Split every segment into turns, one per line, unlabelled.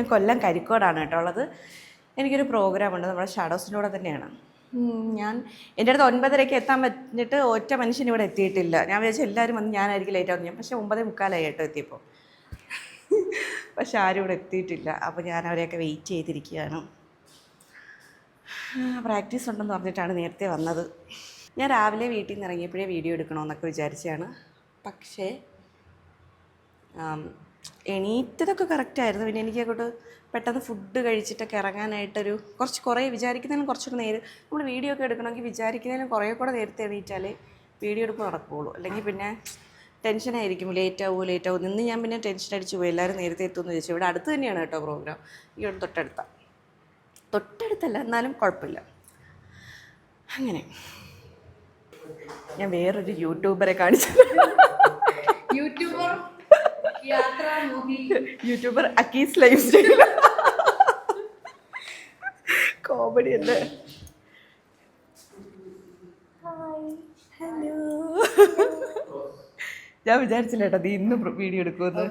ഞാൻ കൊല്ലം കരിക്കോടാണ് കേട്ടോ ഉള്ളത്. എനിക്കൊരു പ്രോഗ്രാം ഉണ്ട് നമ്മുടെ ഷാഡോസിന്റെ തന്നെയാണ്. ഞാൻ എന്റെ അടുത്ത് ഒൻപതരയ്ക്ക് എത്താൻ പറ്റിയിട്ട് ഒറ്റ മനുഷ്യൻ ഇവിടെ എത്തിയിട്ടില്ല. ഞാൻ വിചാരിച്ചു എല്ലാവരും വന്ന് ഞാനായിരിക്കും ലേറ്റ് ആവുന്നത്. ഞാൻ പക്ഷേ ഒമ്പതേ മുക്കാലായി കേട്ടോ എത്തിയപ്പോൾ. പക്ഷെ ആരും ഇവിടെ എത്തിയിട്ടില്ല. അപ്പോൾ ഞാൻ അവരെയൊക്കെ വെയിറ്റ് ചെയ്തിരിക്കുകയാണ്. പ്രാക്ടീസ് ഉണ്ടെന്ന് പറഞ്ഞിട്ടാണ് നേരത്തെ വന്നത്. ഞാൻ രാവിലെ വീട്ടിൽ നിന്ന് ഇറങ്ങിയപ്പോഴേ വീഡിയോ എടുക്കണമെന്നൊക്കെ വിചാരിച്ചാണ് പക്ഷേ എണീറ്റതൊക്കെ കറക്റ്റായിരുന്നു പിന്നെ എനിക്ക് അങ്ങോട്ട് പെട്ടെന്ന് ഫുഡ് കഴിച്ചിട്ടൊക്കെ ഇറങ്ങാനായിട്ടൊരു കുറച്ച് കുറേ വിചാരിക്കുന്നതിനും കുറച്ചുകൂടെ നേരം നമ്മൾ വീഡിയോ ഒക്കെ എടുക്കണമെങ്കിൽ വിചാരിക്കുന്നതിനും കുറേ കൂടെ നേരത്തെ എണീറ്റാലേ വീഡിയോ എടുപ്പ് നടക്കുകയുള്ളൂ അല്ലെങ്കിൽ പിന്നെ ടെൻഷനായിരിക്കും ലേറ്റ് ആവുമോ ലേറ്റ് ആവും. നിന്ന് ഞാൻ പിന്നെ ടെൻഷൻ അടിച്ച് പോയി. എല്ലാവരും നേരത്തെ എത്തുമെന്ന് ചോദിച്ചു ഇവിടെ അടുത്ത് തന്നെയാണ് കേട്ടോ പ്രോഗ്രാം ഇവിടെ തൊട്ടടുത്ത. തൊട്ടടുത്തല്ല എന്നാലും കുഴപ്പമില്ല. അങ്ങനെ. ഞാൻ വേറൊരു യൂട്യൂബറെ കാണിച്ചു
YouTuber
YouTuber Akki's lifestyle. Comedy അല്ലേ? ഹലോ ഞാൻ വിചാരിച്ചില്ല കേട്ടോ നീ ഇന്ന് വീഡിയോ എടുക്കുമെന്ന്.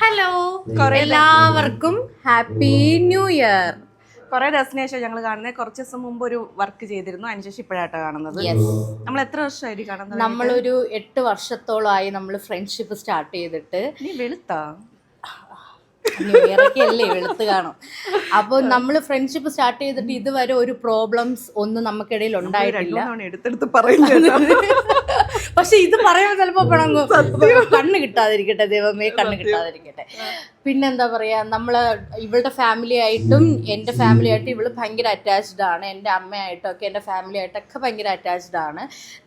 ഹലോ എല്ലാവർക്കും ഹാപ്പി ന്യൂ ഇയർ
കുറേ ദിവസത്തിന് ശേഷം ഞങ്ങൾ കാണുന്നത് കുറച്ച് ദിവസം മുമ്പ് ഒരു വർക്ക് ചെയ്തിരുന്നു. അതിനുശേഷം ഇപ്പോഴാട്ടോ കാണുന്നത്. നമ്മൾ എത്ര വർഷമായിരിക്കും കാണുന്നത്?
നമ്മളൊരു എട്ട് വർഷത്തോളമായി നമ്മൾ ഫ്രണ്ട്ഷിപ്പ് സ്റ്റാർട്ട് ചെയ്തിട്ട്.
നീ വെളുത്താ?
ഒക്കെ വെളുത്ത് കാണും. അപ്പോൾ നമ്മൾ ഫ്രണ്ട്ഷിപ്പ് സ്റ്റാർട്ട് ചെയ്തിട്ട് ഇതുവരെ ഒരു പ്രോബ്ലംസ് ഒന്നും നമുക്കിടയിൽ ഉണ്ടായിട്ടില്ല.
എടുത്തെടുത്ത് പറയുന്നത്
പക്ഷെ ഇത് പറയുമ്പോൾ ചിലപ്പോ പിണങ്ങും കണ്ണ് കിട്ടാതിരിക്കട്ടെ ദൈവമേ കണ്ണ് കിട്ടാതിരിക്കട്ടെ. പിന്നെന്താ പറയാ നമ്മൾ ഇവളുടെ ഫാമിലി ആയിട്ടും എന്റെ ഫാമിലി ആയിട്ടും ഇവൾ ഭയങ്കര അറ്റാച്ച്ഡ് ആണ്. എന്റെ അമ്മയായിട്ടൊക്കെ എന്റെ ഫാമിലി ആയിട്ടൊക്കെ ഭയങ്കര അറ്റാച്ച്ഡ് ആണ്.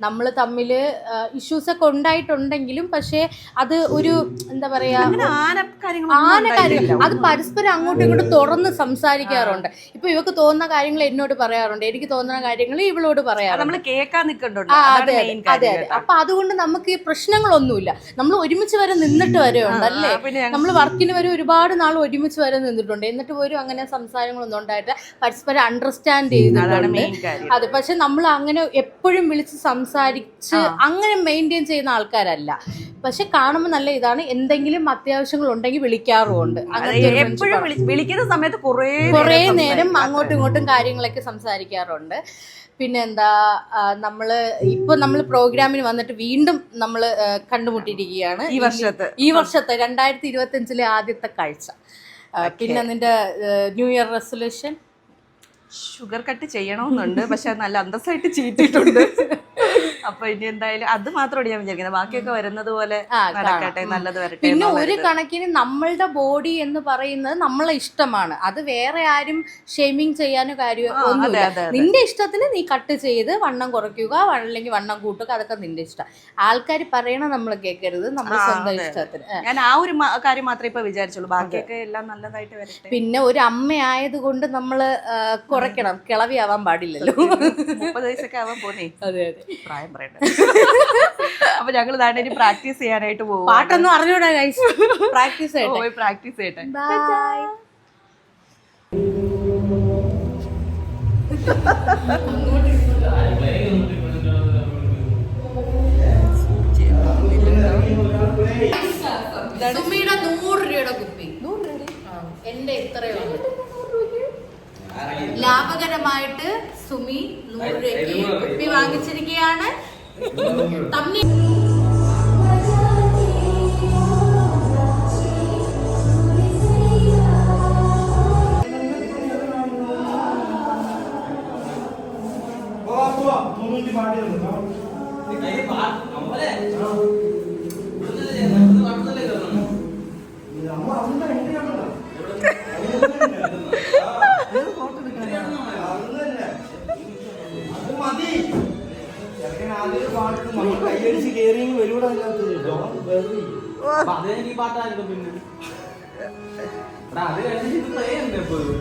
നമ്മൾ തമ്മിൽ ഇഷ്യൂസ് ഒക്കെ ഉണ്ടായിട്ടുണ്ടെങ്കിലും പക്ഷേ അത് ഒരു എന്താ പറയാ
ആന കാര്യങ്ങൾ
അത് പരസ്പരം അങ്ങോട്ടും ഇങ്ങോട്ടും തുറന്ന് സംസാരിക്കാറുണ്ട്. ഇപ്പൊ ഇവക്ക് തോന്നുന്ന കാര്യങ്ങൾ എന്നോട് പറയാറുണ്ട്. എനിക്ക് തോന്നുന്ന കാര്യങ്ങൾ ഇവളോട് പറയാറുണ്ട്.
കേൾക്കാൻ നിൽക്കണ്ടുണ്ട്
ആ, അതെ അതെ അതെ. അപ്പൊ അതുകൊണ്ട് നമുക്ക് ഈ പ്രശ്നങ്ങളൊന്നുമില്ല. നമ്മൾ ഒരുമിച്ച് വരെ നിന്നിട്ട് വരെ ഉണ്ട് അല്ലേ
ആ, പിന്നെ ഞങ്ങ-
നമ്മൾ വർക്കിന് വരെ ഒരുപാട് നാൾ ഒരുമിച്ച് വരെ നിന്നിട്ടുണ്ട്. എന്നിട്ട് പോലും അങ്ങനെ സംസാരങ്ങളൊന്നും ഉണ്ടായിട്ട് പരസ്പരം അണ്ടർസ്റ്റാൻഡ്
ചെയ്യുന്നതാണ്
അത് പക്ഷെ നമ്മൾ അങ്ങനെ എപ്പോഴും വിളിച്ച് സംസാരിച്ച് അങ്ങനെ മെയിന്റെയിൻ ചെയ്യുന്ന ആൾക്കാരല്ല. പക്ഷെ കാണുമ്പോൾ നല്ല ഇതാണ്. എന്തെങ്കിലും അത്യാവശ്യങ്ങൾ ഉണ്ടെങ്കിൽ വിളിക്കാറുമുണ്ട്
എപ്പോഴും വിളിക്കുന്ന സമയത്ത് കുറേ
കുറേ
നേരം.
അങ്ങോട്ടും ഇങ്ങോട്ടും കാര്യങ്ങളൊക്കെ സംസാരിക്കാറുണ്ട്. പിന്നെ എന്താ നമ്മൾ ഇപ്പൊ നമ്മൾ പ്രോഗ്രാമിന് വന്നിട്ട് വീണ്ടും നമ്മൾ കണ്ടുമുട്ടിയിരിക്കുകയാണ്.
ഈ വർഷത്തെ.
ഈ വർഷത്തെ രണ്ടായിരത്തി ഇരുപത്തി അഞ്ചിലെ ആദ്യത്തെ കാഴ്ച. പിന്നെ നിന്റെ new year resolution
sugar cut ചെയ്യണമെന്നുണ്ട് പക്ഷെ നല്ല അന്തസ്സായിട്ട് ചീറ്റിട്ടുണ്ട് അപ്പൊ ഇനി എന്തായാലും അത് മാത്രമാണ് ഞാൻ വിചാരിക്കുന്നത്. ബാക്കിയൊക്കെ വരുന്നത് പോലെ നടക്കട്ടെ നല്ലത് വരട്ടെ
പിന്നെ ഒരു കണക്കിന് നമ്മളുടെ ബോഡി എന്ന് പറയുന്നത് നമ്മളെ ഇഷ്ടമാണ്. അത് വേറെ ആരും ഷെയ്മിങ് ചെയ്യാനോ കാര്യം
ആ,
ഒന്നുമില്ല.
അതെ, അതെ, അതെ.
നിന്റെ ഇഷ്ടത്തിന് നീ കട്ട് ചെയ്ത് വണ്ണം കുറയ്ക്കുക അല്ലെങ്കിൽ വണ്ണം കൂട്ടുക അതൊക്കെ നിന്റെ ഇഷ്ടം. ആൾക്കാർ പറയണ നമ്മൾ കേൾക്കരുത്
നമ്മുടെ
സ്വന്തം ഇഷ്ടത്തിന്.
ഞാൻ ആ ഒരു കാര്യം മാത്രമേ ഇപ്പൊ വിചാരിച്ചുള്ളൂ. ബാക്കിയൊക്കെ എല്ലാം നല്ലതായിട്ട് വരട്ടെ.
പിന്നെ ഒരു അമ്മയായതുകൊണ്ട് നമ്മൾ കുറയ്ക്കണം. കിളവിയാവാൻ പാടില്ലല്ലോ.
മുപ്പത് വയസ്സൊക്കെ ആവാൻ പോന്നേ.
അതെ അതെ.
പ്രായം പറയണ്ട അപ്പൊ ഞങ്ങൾ ഇതാണ്ട് ഇനി പ്രാക്ടീസ് ചെയ്യാനായിട്ട് പോകും
പാട്ടൊന്നും അറിഞ്ഞൂടാ ഗൈസ് പ്രാക്ടീസ് ചെയ്യട്ടെ.
പോയി പ്രാക്ടീസ് ചെയ്യട്ടെ.
നൂറ് രൂപയുടെ കുപ്പി. ആ, എന്റെ ഇത്രയുള്ളൂ ലാഭകരമായിട്ട് സുമി നൂറ് രൂപയ്ക്ക് കുപ്പി വാങ്ങിച്ചിരിക്കുകയാണ്. തമ്മി
കൈയടിച്ച് കേറി വരുവിടെ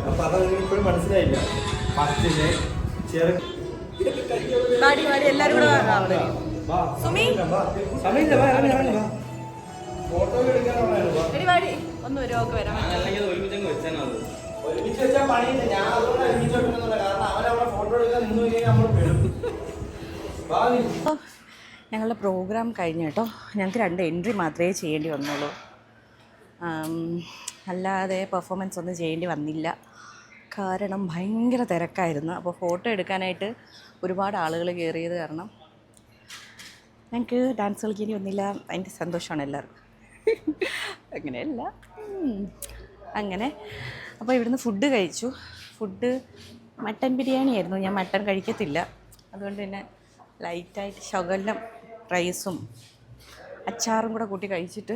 അപ്പൊ അതങ്ങനെ ഇപ്പോഴും മനസ്സിലായില്ല. ഫസ്റ്റിൽ ചെറു
പാടി പാടി എല്ലാരും കൂടെ സുമി.
ഫോട്ടോ
ഒന്ന് ഒരു ഒക്കെ വരാം.
ഒരുമിച്ച് വെച്ചാൽ പണിയില്ല. ഞാൻ അതുകൊണ്ട് ഒരുമിച്ച് വെക്കണമെന്നുള്ള കാരണം അവരവിടെ ഫോട്ടോ എടുക്കാൻ നിന്ന് കഴിഞ്ഞാൽ നമ്മൾ പെടും.
ഞങ്ങളുടെ പ്രോഗ്രാം കഴിഞ്ഞ കേട്ടോ. ഞങ്ങൾക്ക് രണ്ട് എൻട്രി മാത്രമേ ചെയ്യേണ്ടി വന്നുള്ളൂ. അല്ലാതെ പെർഫോമൻസ് ഒന്നും ചെയ്യേണ്ടി വന്നില്ല. കാരണം ഭയങ്കര തിരക്കായിരുന്നു. അപ്പോൾ ഫോട്ടോ എടുക്കാനായിട്ട് ഒരുപാട് ആളുകൾ കയറിയത് കാരണം ഞങ്ങൾക്ക് ഡാൻസ് കളിക്കേണ്ടി വന്നില്ല അതിന്റെ സന്തോഷമാണ് എല്ലാവർക്കും. അങ്ങനെയല്ല. അങ്ങനെ. അപ്പോൾ ഇവിടുന്ന് ഫുഡ് കഴിച്ചു. ഫുഡ് മട്ടൻ ബിരിയാണി ആയിരുന്നു ഞാൻ മട്ടൻ കഴിക്കത്തില്ല. അതുകൊണ്ട് തന്നെ ലൈറ്റായിട്ട് ശകലം റൈസും അച്ചാറും കൂടെ കൂട്ടി കഴിച്ചിട്ട്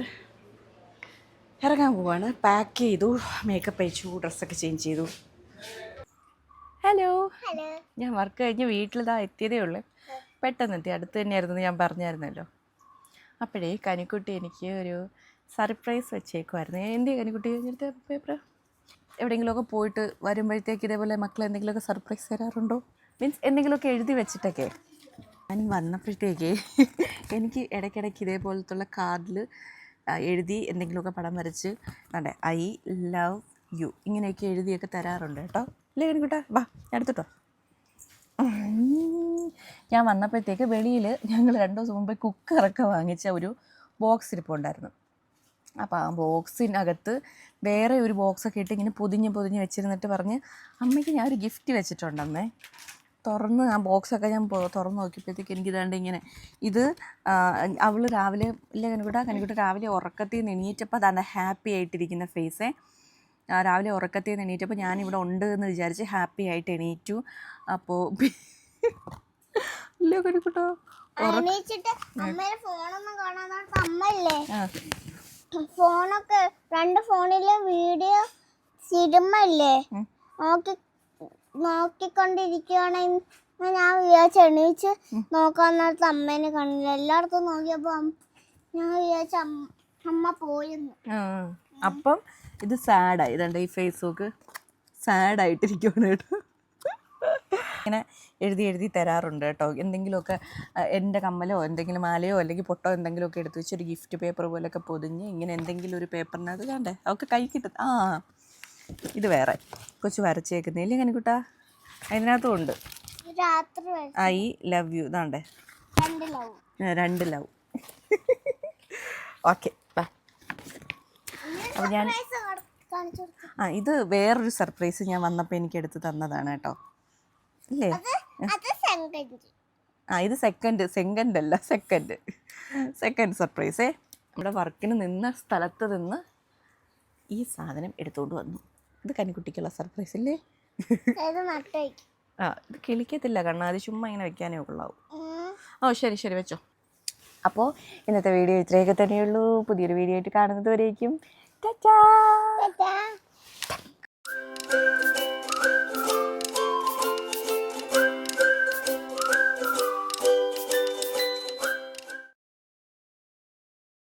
ഇറങ്ങാൻ പോവാണ്. പാക്ക് ചെയ്തു. മേക്കപ്പ് അയച്ചു ഡ്രസ്സൊക്കെ ചേഞ്ച് ചെയ്തു. ഹലോ ഞാൻ വർക്ക് കഴിഞ്ഞ് വീട്ടിലിതാ എത്തിയതേ ഉള്ളൂ. പെട്ടെന്ന് എത്തി. അടുത്ത് തന്നെയായിരുന്നു ഞാൻ പറഞ്ഞായിരുന്നല്ലോ. അപ്പോഴേ കനിക്കുട്ടി എനിക്ക് ഒരു സർപ്രൈസ് വെച്ചേക്കുമായിരുന്നു എന്തി കനിക്കുട്ടി? കഴിഞ്ഞിട്ട് പേപ്പർ എവിടെയെങ്കിലുമൊക്കെ പോയിട്ട് വരുമ്പോഴത്തേക്ക് ഇതേപോലെ മക്കൾ എന്തെങ്കിലുമൊക്കെ സർപ്രൈസ് തരാറുണ്ടോ? മീൻസ് എന്തെങ്കിലുമൊക്കെ എഴുതി വെച്ചിട്ടൊക്കെ? ഞാൻ വന്നപ്പോഴത്തേക്ക് എനിക്ക് ഇടയ്ക്കിടയ്ക്ക് ഇതേപോലത്തുള്ള കാർഡിൽ എഴുതി എന്തെങ്കിലുമൊക്കെ പടം വരച്ച് വേണ്ടേ ഐ ലവ് യു ഇങ്ങനെയൊക്കെ എഴുതിയൊക്കെ തരാറുണ്ട് കേട്ടോ. ഇല്ലേ കനിക്കുട്ടാ വാ എടുത്തിട്ടോ. ഞാൻ വന്നപ്പോഴത്തേക്ക് വെളിയിൽ ഞങ്ങൾ രണ്ട് ദിവസം മുമ്പ് കുക്കറൊക്കെ വാങ്ങിച്ച ഒരു ബോക്സ് ഇരിപ്പുണ്ടായിരുന്നു. അപ്പോൾ ആ ബോക്സിനകത്ത് വേറെ ഒരു ബോക്സൊക്കെ ഇട്ട് ഇങ്ങനെ പൊതിഞ്ഞ് പൊതിഞ്ഞ് വെച്ചിരുന്നിട്ട് പറഞ്ഞ് അമ്മയ്ക്ക് ഞാൻ ഒരു ഗിഫ്റ്റ് വെച്ചിട്ടുണ്ടെന്നേ തുറന്ന് ആ ബോക്സൊക്കെ ഞാൻ തുറന്ന് നോക്കിയപ്പോഴത്തേക്ക് എനിക്ക് ഇതാണ്ട് ഇങ്ങനെ ഇത് അവൾ രാവിലെ ഇല്ല കനുകുട്ട കനുകുട്ട രാവിലെ ഉറക്കത്തിൽ നിന്ന് എണീറ്റപ്പോൾ അതാണ് ഹാപ്പി ആയിട്ടിരിക്കുന്ന ഫേസേ രാവിലെ ഉറക്കത്തിൽ നിന്ന് എണീറ്റപ്പോൾ ഞാനിവിടെ ഉണ്ട് എന്ന് വിചാരിച്ച് ഹാപ്പി ആയിട്ട് എണീറ്റു. അപ്പോൾ ഇല്ല കനുകുട്ടോ
ഫോണൊക്കെ രണ്ട് ഫോണിൽ വീഡിയോ സിനിമ ഇല്ലേ? നോക്കി നോക്കിക്കൊണ്ടിരിക്കുകയാണെങ്കിൽ ഞാൻ വിചാരിച്ചു എണീച്ച് നോക്കാൻ അമ്മേനെ കണ്ടില്ല. എല്ലായിടത്തും നോക്കിയപ്പോ ഞാൻ വിചാരിച്ച അമ്മ പോയെന്ന്.
അപ്പം ഇത് സാഡായി ഇതുണ്ട് ഈ ഫേസ്ബുക്ക്. സാഡായിട്ടിരിക്കുകയാണ് കേട്ടോ. ഇങ്ങനെ എഴുതി എഴുതി തരാറുണ്ട് കേട്ടോ. എന്തെങ്കിലുമൊക്കെ എന്റെ കമ്മലോ എന്തെങ്കിലും മാലയോ അല്ലെങ്കിൽ പൊട്ടോ എന്തെങ്കിലുമൊക്കെ എടുത്ത് വെച്ച് ഒരു ഗിഫ്റ്റ് പേപ്പർ പോലെയൊക്കെ പൊതിഞ്ഞ് ഇങ്ങനെ എന്തെങ്കിലും ഒരു പേപ്പറിനകത്ത് കണ്ടേ അവൾക്ക് കൈ കിട്ടും. ആ ഇത് വേറെ. കൊച്ചു വരച്ചേക്കുന്നില്ലേ കനിക്കുട്ട? അതിനകത്തും ഉണ്ട് ഐ ലവ് യു. ഇതാണ്ടേ.
രണ്ട് ലവ്.
ഓക്കെ ബാ. അപ്പോൾ ഞാൻ ആ ഇത് വേറൊരു സർപ്രൈസ് ഞാൻ വന്നപ്പോൾ എനിക്ക് എടുത്ത് തന്നതാണ് കേട്ടോ.
സെങ്കഞ്ചി
ആ ഇത് സെക്കൻഡ് സെക്കൻഡ് അല്ല സെക്കൻഡ് സെക്കൻഡ് സർപ്രൈസേ നമ്മുടെ വർക്കിന് നിന്ന സ്ഥലത്ത് നിന്ന് ഈ സാധനം എടുത്തുകൊണ്ട് വന്നു. ഇത് കനിക്കുട്ടിക്കുള്ള സർപ്രൈസ് അല്ലേ ആ ഇത് കിളിക്കത്തില്ല കണ്ണാ അത് ചുമ്മാ ഇങ്ങനെ വെക്കാനേ ഉള്ളാവും. ഓ ശരി ശരി വെച്ചോ. അപ്പോൾ ഇന്നത്തെ വീഡിയോ ഇത്രയൊക്കെ തന്നെയുള്ളൂ. പുതിയൊരു വീഡിയോ ആയിട്ട് കാണുന്നത് വരേക്കും.